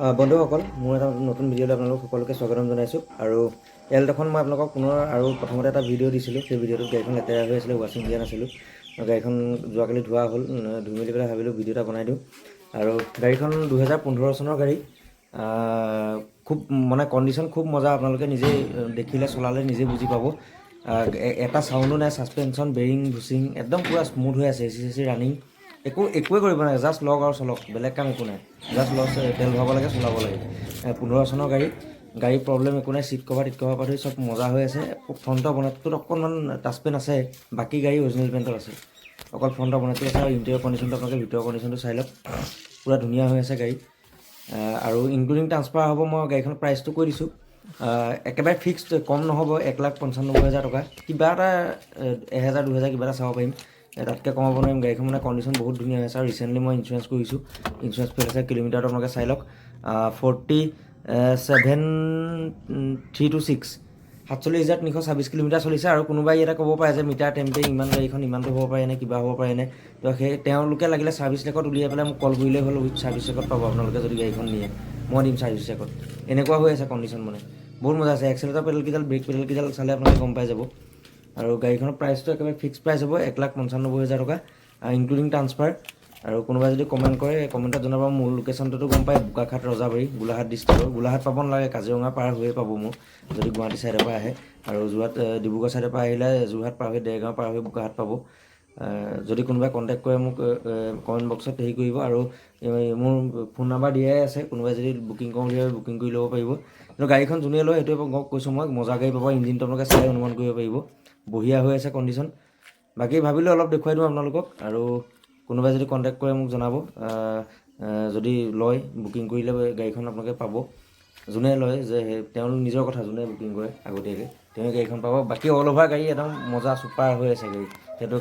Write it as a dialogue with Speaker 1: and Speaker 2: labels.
Speaker 1: বন্ধুসকল মোৰ এটা নতুন ভিডিঅ'লৈ আপোনালোক সকলোকে স্বাগতম জনাইছোঁ। আৰু এলডখন মই আপোনালোকক পুনৰ আৰু প্ৰথমতে এটা ভিডিঅ' দিছিলোঁ। সেই ভিডিঅ'টোত গাড়ীখন লেতেৰা হৈ আছিলে ৱাশ্বিং দিয়া নাছিলোঁ। গাড়ীখন যোৱাকালি ধোৱা হ'ল ধুই মেলি পেলাই ভাবিলোঁ ভিডিঅ' এটা বনাই দিওঁ। আৰু গাড়ীখন দুহেজাৰ পোন্ধৰ চনৰ গাড়ী। খুব মানে কণ্ডিশ্যন খুব মজা আপোনালোকে নিজেই দেখিলে চলালে নিজে বুজি পাব। এটা চাউণ্ডো নাই ছাছপেনশ্যন বেৰিং ভুচিং একদম পূৰা স্মুথ হৈ আছে এ চি চে চি ৰানিং একো একোৱে কৰিব নালাগে জাষ্ট লওক আৰু চলক বেলেগ কাম একো নাই। জাষ্ট লওক তেল ভৰাব লাগে চলাব লাগে। পোন্ধৰ চনৰ গাড়ী গাড়ীৰ প্ৰব্লেম একো নাই চিট কভাৰ টিট কভাৰ পৰা ধৰি চব মজা হৈ আছে। ফ্ৰণ্টৰ বনেটটোত অকণমান টাচপেন আছে বাকী গাড়ী অৰিজিনেল পেণ্টত আছে। অকল ফ্ৰণ্টৰ বনেটটো আছে আৰু ইণ্টেৰিয়ৰ কণ্ডিশ্যনটো আপোনালোকে ভিতৰৰ কণ্ডিশ্যনটো চাই লওক। পূৰা ধুনীয়া হৈ আছে গাড়ী। আৰু ইনক্লুডিং ট্ৰান্সফাৰ হ'ব মই গাড়ীখনৰ প্ৰাইচটো কৈ দিছোঁ। একেবাৰে ফিক্সড কম নহ'ব এক লাখ পঞ্চান্নব্বৈ হাজাৰ টকা। কিবা এটা এহেজাৰ দুহেজাৰ কিবা এটা চাব পাৰিম। তাতকৈ কমাব নোৱাৰিম, গাড়ীখন মানে কণ্ডিশ্যন বহুত ধুনীয়া হৈ আছে আৰু ৰিচেণ্টলি মই ইঞ্চুৰেঞ্চ কৰিছোঁ। ইঞ্চুৰেঞ্চ ফেল আছে কিলোমিটাৰটো আপোনালোকে চাই লওক। Forty seven three two six সাতচল্লিছ হাজাৰ তিনিশ ছাব্বিছ কিলোমিটাৰ চলিছে আৰু কোনোবাই ইয়াতে ক'ব পাৰে যে, মিটাৰ টেম্পে ইমান গাড়ীখন ইমানটো হ'ব পাৰে নে, কিবা হ'ব পাৰে নে? তো সেই, তেওঁলোকে লাগিলে ছাৰ্ভিচ ৰেকৰ্ড উলিয়াই পেলাই মোক কল কৰিলেই হ'ল, উইথ ছাৰ্ভিচ ৰেকৰ্ড পাব আপোনালোকে যদি গাড়ীখন নিয়ে। মই দিম ছাৰ্ভিচ ৰেকৰ্ড এনেকুৱা হৈ আছে কণ্ডিশ্যন মানে। বহুত মজা আছে। এক্সেলেটাৰ পেডেলকেইডাল ব্ৰেক পেডেলকেইডাল চালে আপোনালোকে গম পাই যাব। আৰু গাড়ীখনৰ প্ৰাইচটো একেবাৰে ফিক্স প্ৰাইচ হ'ব, এক লাখ পঞ্চান্নব্বৈ হাজাৰ টকা ইনক্লুডিং ট্ৰান্সফাৰ আৰু কোনোবাই যদি কমেণ্ট কৰে কমেণ্টত জনাব মোৰ লোকেশ্যনটোতো গম পায় বোকাখাট, ৰজাবাৰী, গোলাঘাট ডিষ্ট্ৰিক্টৰ গোলাঘাট পাব নালাগে, কাজিৰঙা পাৰ হৈয়ে পাব মোৰ, যদি গুৱাহাটী ছাইডৰ পৰা আহে। আৰু যোৰহাট ডিব্ৰুগড় ছাইডৰ পৰা আহিলে যোৰহাট পাৰ হৈ, দেৰগাঁও পাৰ হৈ বোকাখাট পাব। যদি কোনোবাই কণ্টেক্ট কৰে মোক কমেণ্ট বক্সত হেৰি কৰিব আৰু মোৰ ফোন নাম্বাৰ দিয়াই আছে, কোনোবাই যদি বুকিং কৰোঁ বুলি বুকিং কৰি ল'ব পাৰিব। কিন্তু গাড়ীখন যোনে লয়, সেইটোৱে কৈছোঁ, মই মজা গাড়ী পাব ইঞ্জিনটো আপোনালোকে চাই অনুমান কৰিব পাৰিব। বঢ়িয়া হৈ আছে কণ্ডিশ্যন বাকী ভাবিলোঁ অলপ দেখুৱাই দিওঁ আপোনালোকক, আৰু কোনোবাই যদি কণ্টেক্ট কৰে মোক জনাব। যদি লয় বুকিং কৰিলে গাড়ীখন আপোনালোকে পাব। যোনে লয়, যে তেওঁৰ নিজৰ কথা, যোনে বুকিং কৰে আগতীয়াকৈ, তেওঁ গাড়ীখন পাব। বাকী অল অভাৰ গাড়ী একদম মজা চুপাৰ হৈ আছে গাড়ী। সেইটো